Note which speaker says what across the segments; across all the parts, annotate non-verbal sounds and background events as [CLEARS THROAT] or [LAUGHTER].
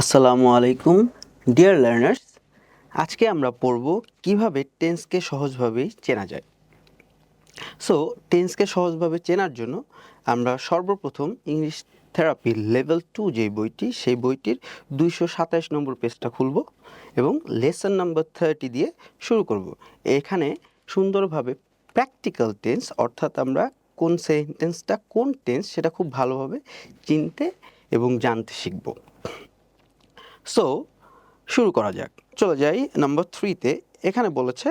Speaker 1: আসসালামু আলাইকুম, dear learners. আজকে আমরা পড়ব কীভাবে টেন্সকে সহজভাবে চেনা যায়। সো টেন্সকে সহজভাবে চেনার জন্য আমরা সর্বপ্রথম ইংলিশ থেরাপি লেভেল টু যে বইটি, সেই বইটির দুইশো সাতাশ নম্বর পেজটা খুলব এবং লেসন নাম্বার থার্টি দিয়ে শুরু করব। এখানে সুন্দরভাবে প্র্যাকটিক্যাল টেন্স, অর্থাৎ আমরা কোন সেন্টেন্সটা, কোন টেন্স, সেটা খুব ভালোভাবে চিনতে এবং জানতে শিখব। সো শুরু করা যাক। চলে যাই নাম্বার থ্রিতে এখানে বলেছে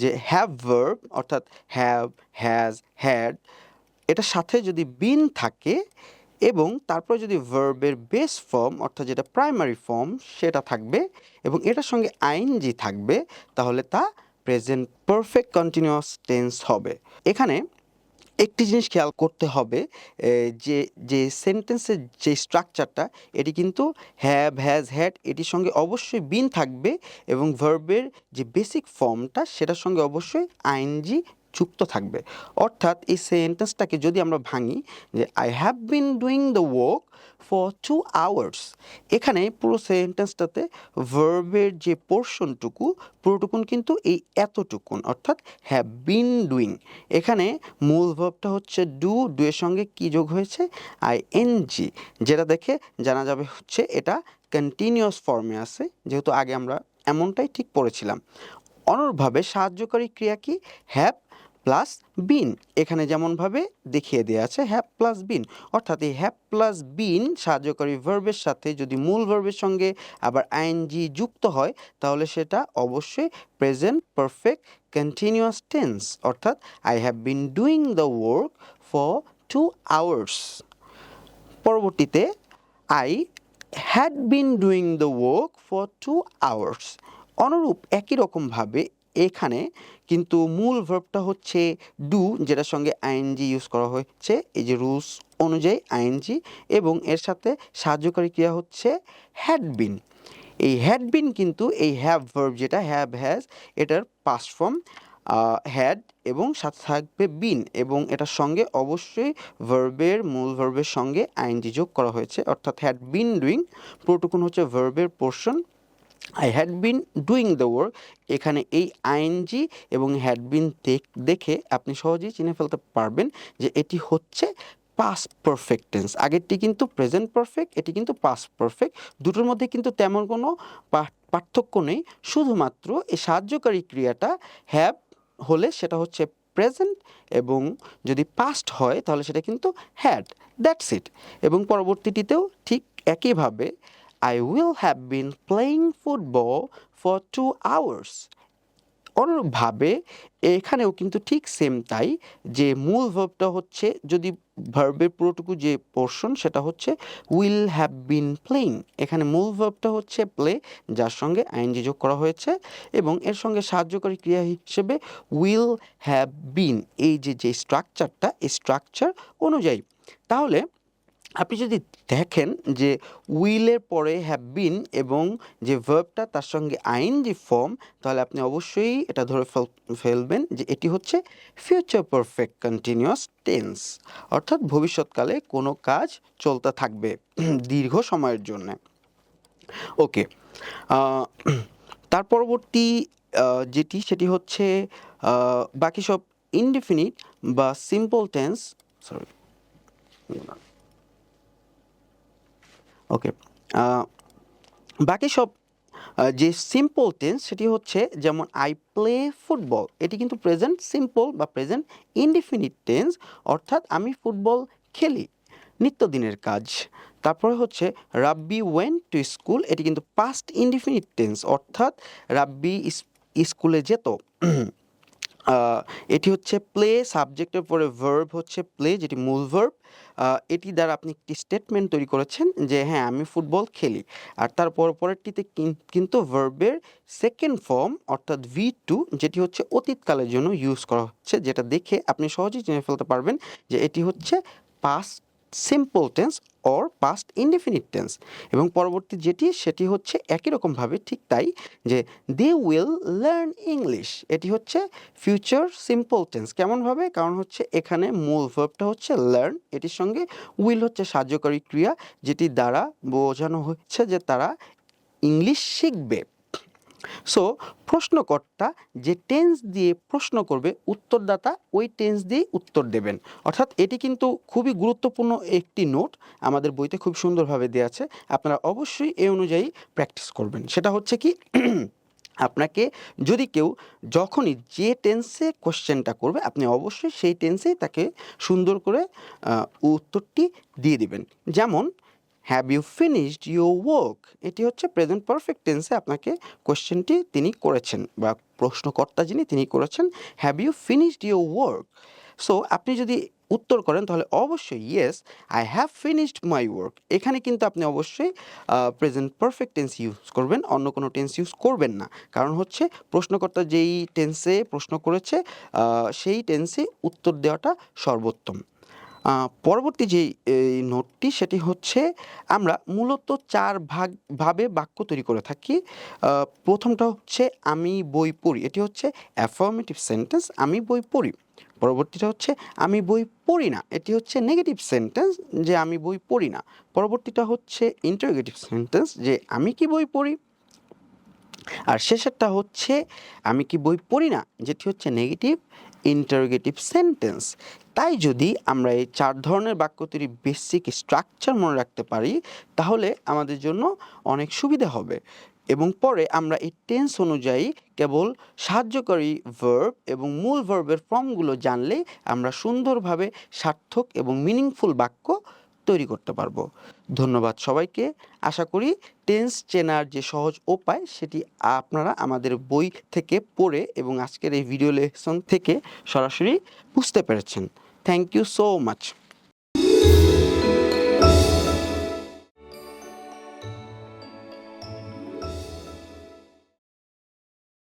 Speaker 1: যে হ্যাভ ভার্ব অর্থাৎ হ্যাভ হ্যাজ হ্যাড এটার সাথে যদি বিন থাকে এবং তারপরে যদি ভার্বের বেস ফর্ম অর্থাৎ যেটা প্রাইমারি ফর্ম সেটা থাকবে এবং এটার সঙ্গে আইনজি থাকবে, তাহলে তা প্রেজেন্ট পারফেক্ট কন্টিনিউয়াস টেন্স হবে। এখানে একটি জিনিস খেয়াল করতে হবে যে যে সেন্টেন্সের যে স্ট্রাকচারটা, এটি কিন্তু হ্যাভ হ্যাজ হ্যাড এটির সঙ্গে অবশ্যই বিন থাকবে এবং ভার্বের যে বেসিক ফর্মটা সেটার সঙ্গে অবশ্যই আইনজি যুক্ত থাকবে। অর্থাৎ এই সেন্টেন্সটাকে যদি আমরা ভাঙি যে I have been doing the work for two hours এখানে পুরো সেন্টেন্সটাতে ভার্বের যে পোর্শনটুকু পুরোটুকুন কিন্তু এই এতটুকুন, অর্থাৎ হ্যাভ বিন ডুইং এখানে মূল ভার্বটা হচ্ছে ডু ডু এর সঙ্গে কি যোগ হয়েছে? আই এন জি যেটা দেখে জানা যাবে হচ্ছে এটা কন্টিনিউয়াস ফর্মে আছে, যেহেতু আগে আমরা এমনটাই ঠিক পড়েছিলাম। অনুরূপভাবে সাহায্যকারী ক্রিয়া কি? হ্যাভ প্লাস বিন এখানে যেমনভাবে দেখিয়ে দেওয়া আছে হ্যাভ প্লাস বিন অর্থাৎ এই হ্যাভ প্লাস বিন সাহায্যকারী ভার্বের সাথে যদি মূল ভার্বের সঙ্গে আবার আইএনজি যুক্ত হয়, তাহলে সেটা অবশ্যই প্রেজেন্ট পারফেক্ট কন্টিনিউয়াস টেন্স অর্থাৎ I have been doing the work for two hours পরবর্তীতে I had been doing the work for two hours অনুরূপ একই রকমভাবে এখানে কিন্তু মূল ভার্বটা হচ্ছে ডু যেটার সঙ্গে আইএনজি ইউজ করা হয়েছে এই যে রুলস অনুযায়ী আইএনজি এবং এর সাথে সাহায্যকারী ক্রিয়া হচ্ছে হ্যাড বিন এই হ্যাড বিন কিন্তু এই হ্যাভ ভার্ব যেটা হ্যাভ হ্যাজ এটার পাস্ট ফর্ম হ্যাড এবং সাথে থাকবে বিন এবং এটার সঙ্গে অবশ্যই ভার্বের মূল ভার্বের সঙ্গে আইনজি যোগ করা হয়েছে। অর্থাৎ হ্যাড বিন ডুইং পুরোটুকুন হচ্ছে ভার্বের portion I had been doing the work এখানে এই আইএনজি এবং হ্যাড বিন দেখে আপনি সহজেই চিনে ফেলতে পারবেন যে এটি হচ্ছে পাস পারফেক্ট টেন্স আগেরটি কিন্তু প্রেজেন্ট পারফেক্ট এটি কিন্তু পাস পারফেক্ট দুটোর মধ্যে কিন্তু তেমন কোনো পার্থক্য নেই। শুধুমাত্র এই সাহায্যকারী ক্রিয়াটা হ্যাভ হলে সেটা হচ্ছে প্রেজেন্ট এবং যদি পাস্ট হয় তাহলে সেটা কিন্তু হ্যাড দ্যাটস ইট এবং পরবর্তীটিতেও ঠিক একইভাবে I will have been playing football for two hours অনুরূপভাবে, এখানেও কিন্তু ঠিক সেম তাই, যে মূল ভার্বটা হচ্ছে, যদি ভার্বের পুরোটুকু যে পোর্শন সেটা হচ্ছে উইল হ্যাভ বিন প্লেইং এখানে মূল ভার্বটা হচ্ছে প্লে যার সঙ্গে আইনজি যোগ করা হয়েছে, এবং এর সঙ্গে সাহায্যকারী ক্রিয়া হিসেবে উইল হ্যাভ বিন এই যে যে স্ট্রাকচারটা এই স্ট্রাকচার অনুযায়ী। তাহলে আপনি যদি দেখেন যে উইলের পরে হ্যাভ বিন এবং যে ভার্বটা তার সঙ্গে আইন যে ফর্ম তাহলে আপনি অবশ্যই এটা ধরে ফেল- ফেলবেন যে এটি হচ্ছে ফিউচার পারফেক্ট কন্টিনিউয়াস টেন্স অর্থাৎ ভবিষ্যৎকালে কোনো কাজ চলতে থাকবে [CLEARS THROAT] দীর্ঘ সময়ের জন্যে। ওকে [CLEARS THROAT] তার পরবর্তী যেটি, সেটি হচ্ছে বাকি সব ইনডিফিনিট বা সিম্পল টেন্স সরি ওকে বাকি সব যে সিম্পল টেন্স সেটি হচ্ছে যেমন আই প্লে ফুটবল এটি কিন্তু প্রেজেন্ট সিম্পল বা প্রেজেন্ট ইনডিফিনিট টেন্স অর্থাৎ আমি ফুটবল খেলি নিত্যদিনের কাজ। তারপরে হচ্ছে রাব্বি ওয়েন টু স্কুল এটি কিন্তু পাস্ট ইনডিফিনিট টেন্স অর্থাৎ রাব্বি স্কুলে যেত। এটি হচ্ছে প্লে সাবজেক্টের পরে ভার্ব হচ্ছে প্লে যেটি মূল ভার্ব এটি দ্বারা আপনি একটি স্টেটমেন্ট তৈরি করেছেন যে হ্যাঁ আমি ফুটবল খেলি। আর তার পর পরেরটিতে কিন- কিন্তু ভার্বের সেকেন্ড ফর্ম অর্থাৎ ভি টু যেটি হচ্ছে অতীতকালের জন্য ইউজ করা হচ্ছে, যেটা দেখে আপনি সহজেই জেনে ফেলতে পারবেন যে এটি হচ্ছে past simple tense or past indefinite tense এবং পরবর্তী যেটি, সেটি হচ্ছে একই রকমভাবে ঠিক তাই যে দে উইল লার্ন ইংলিশ এটি হচ্ছে ফিউচার সিম্পল টেন্স কেমনভাবে? কারণ হচ্ছে এখানে মূল ভার্বটা হচ্ছে লার্ন এটির সঙ্গে উইল হচ্ছে সাহায্যকারী ক্রিয়া, যেটি দ্বারা বোঝানো হচ্ছে যে তারা ইংলিশ শিখবে। সো প্রশ্নকর্তা যে টেন্স দিয়ে প্রশ্ন করবে, উত্তরদাতা ওই টেন্স দিয়েই উত্তর দেবেন। অর্থাৎ এটি কিন্তু খুবই গুরুত্বপূর্ণ একটি নোট। আমাদের বইতে খুব সুন্দরভাবে দেওয়া আছে। আপনারা অবশ্যই এই অনুযায়ী প্র্যাকটিস করবেন। সেটা হচ্ছে কি, [CLEARS THROAT] আপনাকে যদি কেউ যখনই যে টেন্সে কোশ্চেনটা করবে, আপনি অবশ্যই সেই টেন্সেই তাকে সুন্দর করে উত্তরটি দিয়ে দিবেন। যেমন have you finished your work এটি হচ্ছে প্রেজেন্ট পারফেক্ট টেন্সে আপনাকে কোশ্চেনটি তিনি করেছেন বা প্রশ্নকর্তা যিনি তিনি করেছেন have you finished your work so আপনি যদি উত্তর করেন তাহলে অবশ্যই yes I have finished my work এখানে কিন্তু আপনি অবশ্যই প্রেজেন্ট পারফেক্ট টেন্স ইউজ করবেন, অন্য কোনো টেন্স ইউজ করবেন না। কারণ হচ্ছে প্রশ্নকর্তা যেই টেন্সে প্রশ্ন করেছে সেই টেন্সে উত্তর দেওয়াটা সর্বোত্তম। পরবর্তী এই নোটটি সেটি হচ্ছে আমরা মূলত চার ভাগ, ভাবে বাক্য তৈরি করে থাকি। প্রথমটা হচ্ছে আমি বই পড়ি, এটি হচ্ছে অ্যাফার্মেটিভ সেন্টেন্স আমি বই পড়ি। পরবর্তীটা হচ্ছে আমি বই পড়ি না, এটি হচ্ছে নেগেটিভ সেন্টেন্স যে আমি বই পড়ি না। পরবর্তীটা হচ্ছে ইন্টারোগেটিভ সেন্টেন্স যে আমি কি বই পড়ি? আর শেষেরটা হচ্ছে আমি কি বই পড়ি না, যেটি হচ্ছে নেগেটিভ ইন্টারোগেটিভ সেন্টেন্স তাই যদি আমরা এই চার ধরনের বাক্য তৈরি বেসিক স্ট্রাকচার মনে রাখতে পারি, তাহলে আমাদের জন্য অনেক সুবিধা হবে। এবং পরে আমরা এই টেন্স অনুযায়ী কেবল সাহায্যকারী ভার্ব এবং মূল ভার্বের ফর্মগুলো জানলেই আমরা সুন্দরভাবে সার্থক এবং মিনিংফুল বাক্য তৈরি করতে পারব। ধন্যবাদ সবাইকে। আশা করি টেন্স চেনার যে সহজ উপায় সেটি আপনারা আমাদের বই থেকে পড়ে এবং আজকের এই ভিডিও লেসন থেকে সরাসরি বুঝতে পেরেছেন। Thank you so much.